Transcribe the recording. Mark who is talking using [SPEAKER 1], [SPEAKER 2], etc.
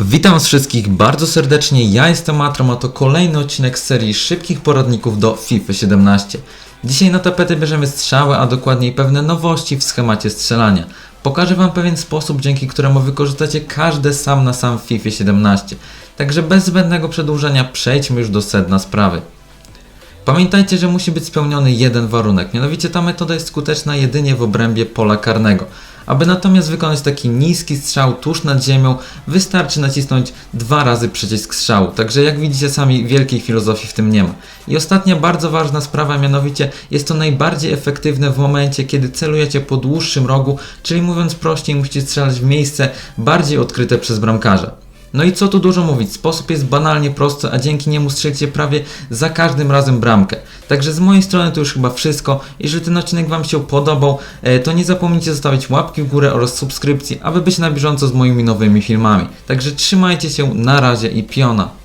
[SPEAKER 1] Witam was wszystkich bardzo serdecznie, ja jestem Atrom, a to kolejny odcinek z serii szybkich poradników do FIFA 17. Dzisiaj na tapetę bierzemy strzały, a dokładniej pewne nowości w schemacie strzelania. Pokażę wam pewien sposób, dzięki któremu wykorzystacie każde sam na sam w FIFA 17. Także bez zbędnego przedłużenia przejdźmy już do sedna sprawy. Pamiętajcie, że musi być spełniony jeden warunek, mianowicie ta metoda jest skuteczna jedynie w obrębie pola karnego. Aby natomiast wykonać taki niski strzał tuż nad ziemią, wystarczy nacisnąć dwa razy przycisk strzału. Także jak widzicie sami, wielkiej filozofii w tym nie ma. I ostatnia bardzo ważna sprawa, mianowicie jest to najbardziej efektywne w momencie, kiedy celujecie po dłuższym rogu, czyli mówiąc prościej, musicie strzelać w miejsce bardziej odkryte przez bramkarza. No i co tu dużo mówić, sposób jest banalnie prosty, a dzięki niemu strzelicie prawie za każdym razem bramkę. Także z mojej strony to już chyba wszystko. Jeżeli ten odcinek Wam się podobał, e, to nie zapomnijcie zostawić łapki w górę oraz subskrypcji, aby być na bieżąco z moimi nowymi filmami. Także trzymajcie się, na razie i piona.